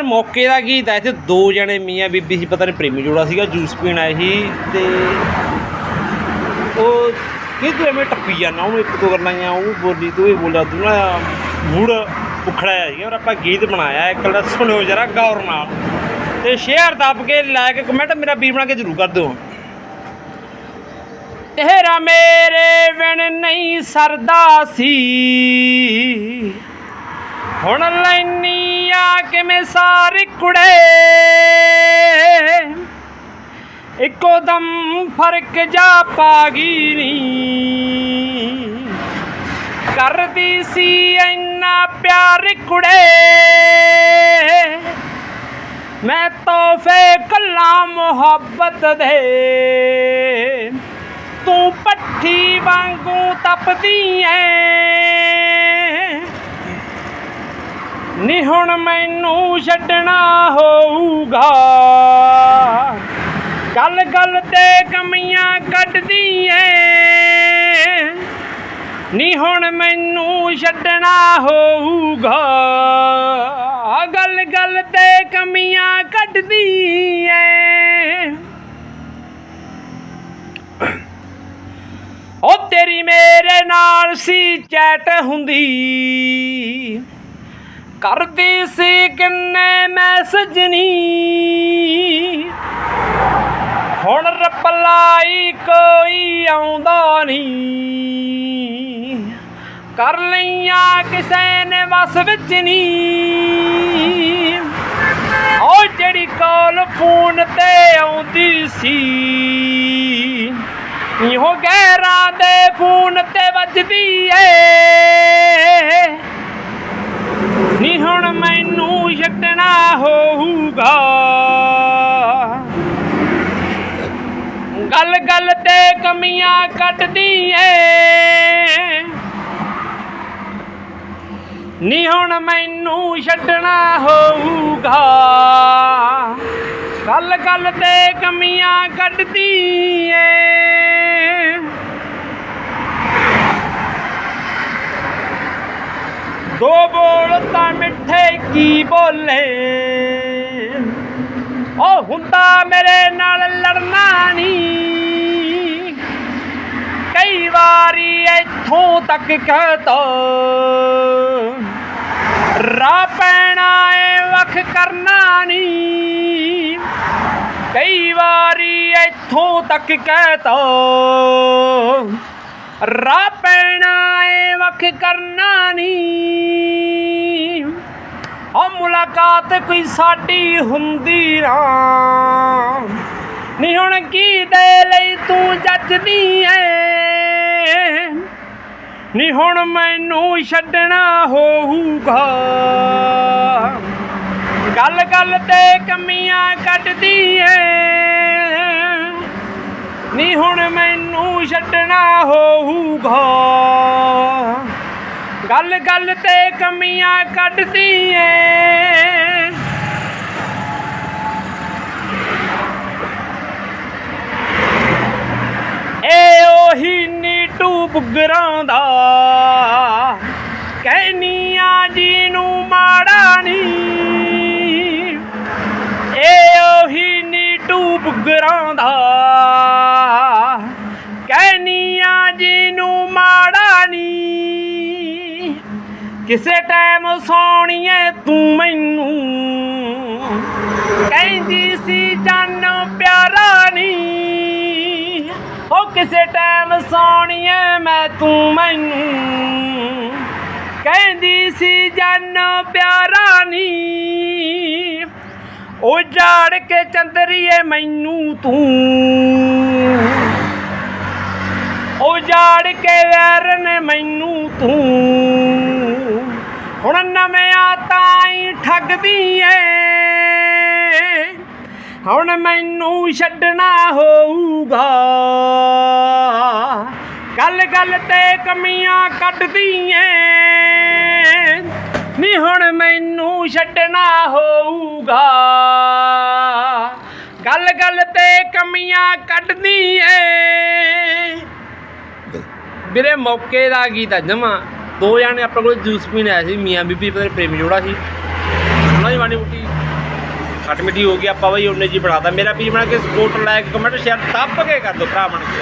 ਯਾਰ ਮੌਕੇ ਦਾ ਗੀਤ ਆ, ਇੱਥੇ ਦੋ ਜਣੇ, ਮੀਆਂ ਬੀਬੀ ਸੀ, ਪਤਾ ਨਹੀਂ ਪ੍ਰੇਮੀ ਜੋੜਾ ਸੀਗਾ, ਜੂਸ ਪੀਣ ਆਏ ਸੀ ਤੇ ਉਹ ਕਿਤੇ ਐਵੇਂ ਟੱਪੀ ਜਾਂਦਾ? ਉਹਨੂੰ ਇੱਕ ਦੋ ਗੱਲਾਂ ਆਈਆਂ ਉਹ ਬੋਲੀ, ਤੂੰ ਇਹ ਬੋਲਿਆ, ਤੂੰ ਨਾ ਮੂਡ ਉਖੜਿਆ ਹੈ ਔਰ ਆਪਾਂ ਗੀਤ ਬਣਾਇਆ, ਇੱਕ ਜਿਹੜਾ ਸੁਣਿਓ ਜਰਾ ਗੌਰ ਨਾਲ। ਤੇ ਸ਼ੇਅਰ ਦੱਬ ਕੇ ਲਾਇਕ ਕਮੈਂਟ ਮੇਰਾ ਵੀਰ ਬਣਾ ਕੇ ਜ਼ਰੂਰ ਕਰ ਦਿਓ। ਤੇਰਾ ਮੇਰੇ ਵਿਣ ਨਹੀਂ ਸਰਦਾ ਸੀ। ਹੁਣ ਲੈਨੀ ਆ ਕਿਵੇਂ ਸਾਰੀ ਕੁੜੇ? ਇੱਕੋ ਦਮ ਫ਼ਰਕ ਜਾ ਪਾ ਨੀ। ਕਰਦੀ ਸੀ ਇੰਨਾ ਪਿਆਰ ਕੁੜੇ। ਮੈਂ ਤੋਹਫੇ ਕੱਲਾ ਮੁਹੱਬਤ ਦੇ। ਤੂੰ ਪੱਠੀ ਵਾਂਗੂ ਤਪਦੀ ਐ। ਨੀ ਹੁਣ ਮੈਨੂੰ ਛੱਡਣਾ ਹੋਊਗਾ। ਗੱਲ ਗੱਲ ਤੇ ਕਮੀਆਂ ਕੱਢਦੀ ਐ ਨੀ ਹੁਣ ਮੈਨੂੰ ਛੱਡਣਾ ਹੋਊਗਾ। ਗੱਲ ਗੱਲ ਤੇ ਕਮੀਆਂ ਕੱਢਦੀ ਐ ਉਹ ਤੇਰੀ ਮੇਰੇ ਨਾਲ ਸੀ, ਚੈਟ ਹੁੰਦੀ। ਕਰਦੀ ਸੀ ਕਿੰਨੇ ਮੈਸੇਜ ਨੀ। ਹੁਣ ਰਿਪਲਾਈ ਕੋਈ ਆਉਂਦਾ ਨਹੀਂ ਕਰ ਲਈਆਂ ਕਿਸੇ ਨੇ ਵਸ ਵਿੱਚ ਨਹੀਂ ਉਹ ਜਿਹੜੀ ਕਾਲ ਫੋਨ ਤੇ ਆਉਂਦੀ ਸੀ ਇਹੋ ਗਹਿਰਾਂ ਦੇ ਫੋਨ ਤੇ ਵੱਜਦੀ ਏ। ਗੱਲ ਗੱਲ ਤੇ ਕਮੀਆਂ ਕੱਢਦੀ ਏ। ਨੀ ਹੁਣ ਮੈਨੂੰ ਛੱਡਣਾ ਹੋਊਗਾ। ਗੱਲ ਗੱਲ ਤੇ ਕਮੀਆਂ ਕੱਢਦੀ ਏ। ਦੋ ਬੋਲ ਤਾਂ ਮਿੱਠੇ ਕੀ ਬੋਲੇ। ਉਹ ਹੁੰਦਾ ਮੇਰੇ ਨਾਲ ਇੱਥੋਂ ਤੱਕ ਕਹਤਾ। ਰਾ ਪੈਣਾ ਏ ਵਖ ਕਰਨਾ ਨਹੀਂ। ਕਈ ਵਾਰੀ ਇੱਥੋਂ ਤੱਕ ਕਹਤਾ। ਰਾ ਪੈਣਾ ਏ ਵਖ ਕਰਨਾ ਨਹੀਂ। ਉਹ ਮੁਲਾਕਾਤ ਕੋਈ ਸਾਡੀ ਹੁੰਦੀ ਨਾ। ਨਹੀਂ ਹੁਣ ਕੀ ਦੇ ਲਈ ਤੂੰ ਜੱਜਦੀ ਏ। ਨੀ ਹੁਣ ਮੈਨੂੰ ਛੱਡਣਾ ਹੋਊਗਾ। ਗੱਲ ਗੱਲ ਤੇ ਕਮੀਆਂ ਕੱਢਦੀ ਏ ਨੀ ਹੁਣ ਮੈਨੂੰ ਛੱਡਣਾ ਹੋਊਗਾ। ਗੱਲ ਗੱਲ ਤੇ ਕਮੀਆਂ ਕੱਢਦੀ ਏ ਏ ਉਹੀ ਨੀਟੂ ਬੁਗਰਾਂ ਦਾ ਕਹਿਨੀਆਂ ਜੀ ਨੂੰ ਮਾੜਾ ਏ ਉਹੀ ਨੀਟੂ ਬੁਗਰਾਂ ਦਾ ਕਹਿਨੀਆਂ ਜੀ ਮਾੜਾ ਨੀ। ਕਿਸੇ ਟਾਈਮ ਸੋਣੀਏ ਤੂੰ ਮੈਨੂੰ। ਕਹਿੰਦੀ ਸੀ ਜਾਨ ਪਿਆਰਾ ਨੀ। ਉਹ ਕਿਸੇ ਟਾਈਮ ਸੋਣੀਏ ਮੈਂ ਤੂੰ ਮੈਨੂੰ। ਕਹਿੰਦੀ ਸੀ, ਜਨ ਪਿਆਰਾ ਨੀ। ਉਹ ਜਾੜ ਕੇ ਚੰਦਰੀਏ ਮੈਨੂੰ ਤੂੰ। ਉਹ ਜਾੜ ਕੇ ਵੈਰ ਨੇ ਮੈਨੂੰ ਤੂੰ। ਹੁਣ ਨਵਿਆਂ ਤਾਈ ਠੱਗਦੀ ਏ ਹੁਣ ਮੈਨੂੰ ਛੱਡਣਾ ਹੋਊਗਾ। ਗੱਲ ਗੱਲ ਤੇ ਕਮੀਆਂ ਕੱਢਦੀ ਏ ਨੀ ਹੁਣ ਮੈਨੂੰ ਛੱਡਣਾ ਹੋਊਗਾ। ਗੱਲ ਗੱਲ ਤੇ ਕਮੀਆਂ ਕੱਢਦੀ ਏ। ਵੀਰੇ ਮੌਕੇ ਦਾ ਗੀਤ ਆ ਜਮਾ। ਦੋ ਜਾਣੇ ਆਪਣੇ ਕੋਲ ਜੂਸ ਪੀਣ ਆਏ ਸੀ ਮੀਆਂ ਬੀਬੀ ਪਤਾ ਨੀ ਪ੍ਰੇਮੀ ਜੋੜਾ ਸੀ। ਉਹਨਾਂ ਦੀ ਮਾੜੀ ਮੁੱਟੀ ਖੱਟ ਮਿੱਠੀ ਹੋ ਗਈ ਆਪਾਂ ਬਈ ਉਹਨੇ ਜੀ ਬਣਾਤਾ। ਮੇਰਾ ਵੀਰ ਬਣਾ ਕੇ ਸਪੋਰਟ ਲਾਇਕ ਕਮੈਂਟ ਸ਼ੇਅਰ ਦੱਬ ਕੇ ਕਰ ਦਿਓ ਭਰਾ ਬਣ ਕੇ।